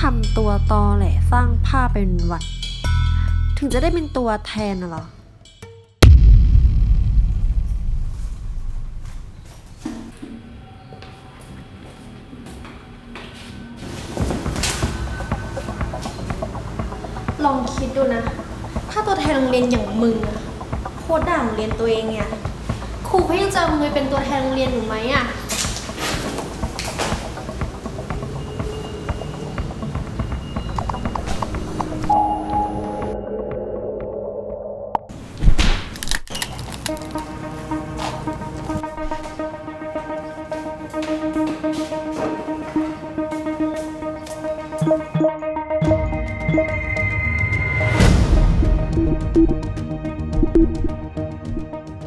ทำตัวตอแหละสร้างภาพเป็นวันถึงจะได้เป็นตัวแทนน่ะเหรอ ลองคิดดูนะ ถ้าตัวแทนโรงเรียนอย่างมึงอะโคตรด่าโรงเรียนตัวเองเนี่ยครูเขายังจะเอามึงไปเป็นตัวแทนโรงเรียนอยู่ไหมอะ เ